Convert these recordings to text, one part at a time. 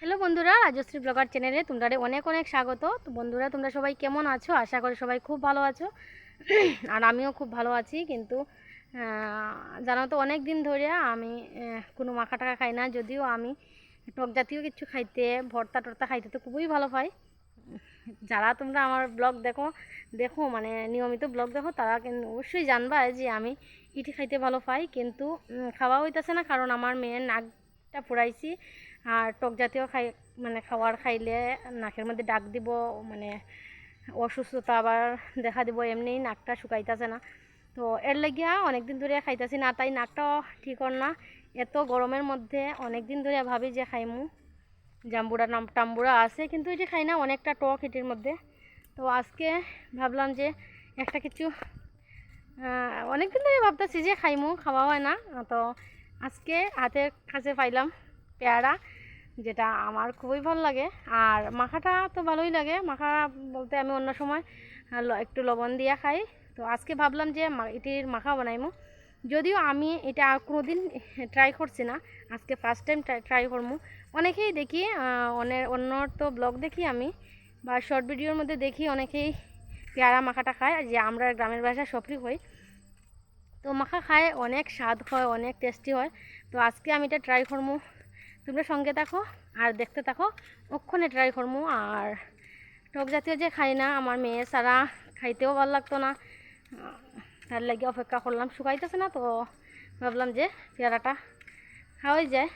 Hello বন্ধুরা, Rajshri blogger চ্যানেলে তোমরা অনেক অনেক স্বাগত। তো বন্ধুরা, তোমরা সবাই কেমন আছো? আশা করি সবাই খুব ভালো আছো। আর আমিও খুব ভালো আছি, কিন্তু জানো তো অনেক দিন ধরে আমি কোনো মাখা টাকা খাই না। যদিও আমি টক জাতীয় কিছু খাইতে, ভর্তা টর্তা খাইতে তো খুবই ভালো পাই যারা তোমরা আমার ব্লগ দেখো দেখো মানে নিয়মিত ব্লগ দেখো, তারা অবশ্যই জানবা যে আমি ইটি খাইতে ভালো পাই। কিন্তু খাওয়া হইতেছে না, কারণ আমার মেয়ের নাকটা পুরাইছি আর টক জাতীয় খাই মানে খাবার খাইলে নাকের মধ্যে ডাক দিব মানে অসুস্থতা আবার দেখা দিব, এমনি নাকটা শুকাইতেছে না। তো এর লাগিয়া অনেক দিন ধরে খাইতেছি না, তাই নাকটাও ঠিক হর না। এত গরমের মধ্যে অনেক দিন ধরে ভাবি যে খাইমু। জাম্বুরা নাম, টাম্বুরা আছে, কিন্তু এটি খাই না, অনেকটা টক এটির মধ্যে। তো আজকে ভাবলাম যে একটা কিছু অনেক দিন ধরে ভাবতেছি যে খাইমু, খাওয়া হয় না। তো আজকে হাতের কাছে পাইলাম পেয়ারা। যেটা আমার খুবই ভালো লাগে। আর মাখাটা তো ভালোই লাগে। মাখা বলতে আমি অন্য সময় একটু লবণ দিয়ে খাই। তো আজকে ভাবলাম যে এটির মাখা বানাইমু। যদিও আমি এটা আর কোনো দিন ট্রাই করছি না। আজকে ফার্স্ট টাইম ট্রাই করব অনেকেই দেখি অনেক অন্য তো ব্লগ দেখি আমি, বা শর্ট ভিডিওর মধ্যে দেখি অনেকেই পেয়ারা মাখাটা খায়, যে আমরা গ্রামের ভাষায় সফরি হই। তো মাখা খায়, অনেক স্বাদ হয়, অনেক টেস্টি হয়। তো আজকে আমি এটা ট্রাই করব তোমরা সঙ্গে থাকো আর দেখতে থাকো। ওক্ষণে ট্রাই করব আর টক জাতীয় যে খাই না, আমার মেয়ে সারা খাইতেও ভালো লাগতো না। তার লাগে অপেক্ষা করলাম, শুকাইতেছে না তো ভাবলাম যে পেয়ারাটা খাওয়াই যায়।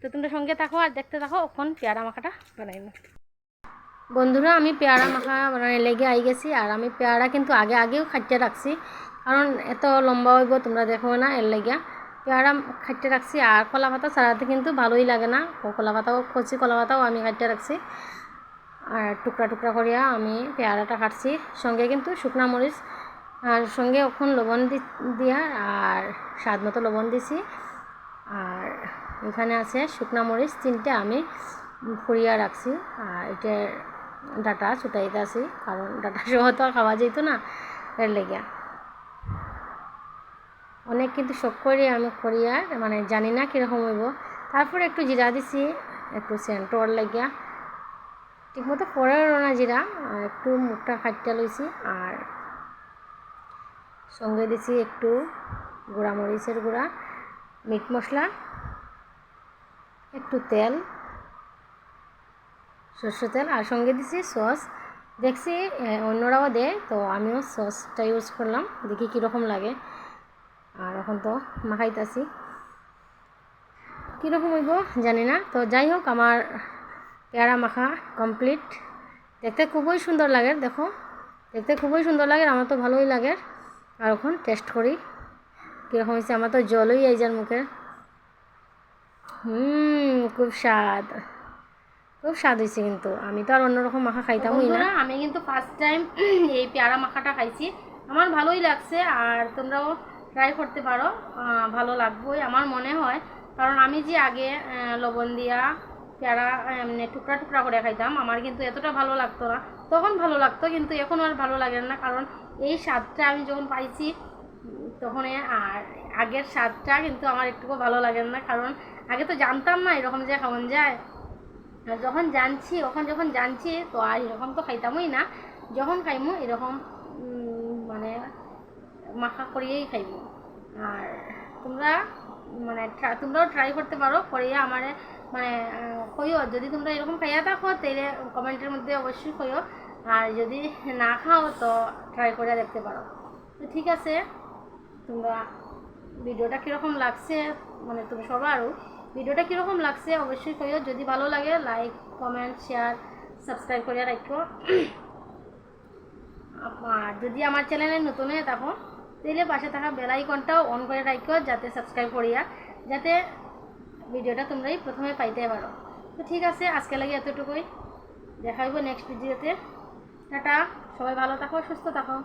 তো তোমরা সঙ্গে থাকো আর দেখতে থাকো, ওক্ষণ পেয়ারা মাখাটা বানাইব বন্ধুরা, আমি পেয়ারা মাখা বানানোর লেগে আই গেছি আর আমি পেয়ারা কিন্তু আগে আগেও খাইতে রাখছি। কারণ এত লম্বা হইব তোমরা দেখো না এর লেগিয়া। পেয়ারা খাইতে রাখছি, আর কলা পাতা ছাড়াতে কিন্তু ভালোই লাগে না। কলা পাতাও কচি কলা পাতাও আমি খাইতে রাখছি। আর টুকরা টুকরা করিয়া আমি পেয়ারাটা কাটছি। সঙ্গে কিন্তু শুকনা মরিচ, আর সঙ্গে ওখান লবণ দিয়া আর স্বাদ মতো লবণ দিছি। আর এখানে আছে শুকনা মরিচ, তিনটে আমি ফুরিয়া রাখছি। আর এটা ডাটা ছুটাইতে আছি কারণ ডাটা সহ তো আর খাওয়া যেত না, এর লেগে অনেক কিন্তু শখ করে আমি করি আর মানে জানি না কীরকম হইব। তারপরে একটু জিরা দিছি, একটু সেন্টর লাগিয়া। ঠিকমতো পড়েও না জিরা, একটু মুখটা খাটতে লইছি আর সঙ্গে দিছি একটু গুঁড়া মরিচের গুঁড়া, মিট মশলা, একটু তেল সর্ষে তেল আর সঙ্গে দিছি সস। দেখছি অন্যরাও দেয়, তো আমিও সসটা ইউজ করলাম, দেখি কীরকম লাগে। আর এখন তো মাখাইতাছি। কীরকম হইব জানি না। তো যাই হোক, আমার পেয়ারা মাখা কমপ্লিট। দেখতে খুবই সুন্দর লাগে, দেখো। দেখতে খুবই সুন্দর লাগে আমার তো ভালোই লাগে। আর এখন টেস্ট করি। কীরকম হয়েছে? আমার তো জলই এই যার মুখে। হুম, খুব স্বাদ। খুব স্বাদ হয়েছে কিন্তু। আমি তো আর অন্যরকম মাখা খাইতামই না। আমি কিন্তু ফার্স্ট টাইম এই পেয়ারা মাখাটা খাইছি। আমার ভালোই লাগছে, আর তোমরাও ট্রাই করতে পারো ভালো লাগবেই। আমার মনে হয়, কারণ আমি যে আগে লবণ দিয়া পেয়ারা মানে টুকরা টুকরা করে খাইতাম, আমার কিন্তু এতটা ভালো লাগতো না। তখন ভালো লাগতো, কিন্তু এখন আর ভালো লাগে না, কারণ এই স্বাদটা আমি যখন পাইছি, তখন আর আগের স্বাদটা কিন্তু আমার একটুকু ভালো লাগে না, কারণ আগে তো জানতাম না এরকম যে খাওয়ান যায়। আর যখন জানছি, ওখান যখন জানছি, তো আর এরকম তো খাইতামই না। যখন খাইমু, এরকম মানে মাখা করিয়েই খাইব। আর তোমরা মানে তোমরাও ট্রাই করতে পারো, করিয়া আমার মানে কইও। যদি তোমরা এরকম খাইয়া থাকো তাহলে কমেন্টের মধ্যে অবশ্যই কইও। আর যদি না খাও, তো ট্রাই করে দেখতে পারো। তো ঠিক আছে, তোমরা ভিডিওটা কীরকম লাগছে মানে তুমি সবারও ভিডিওটা কীরকম লাগছে, অবশ্যই কইও। যদি ভালো লাগে লাইক কমেন্ট শেয়ার সাবস্ক্রাইব করে রাখো আর যদি আমার চ্যানেলে নতুন হয়ে থাকো তাহলে পাশে থাকা বেল আইকনটাও অন করে রাখো যাতে সাবস্ক্রাইব করিয়া যাতে ভিডিওটা তোমরাই প্রথমে পাইতে পারো। তো ঠিক আছে, আজকে লাগে এতটুকুই। দেখা নেক্সট ভিডিওতে টাটা, সবাই ভালো থাকো, সুস্থ থাকো।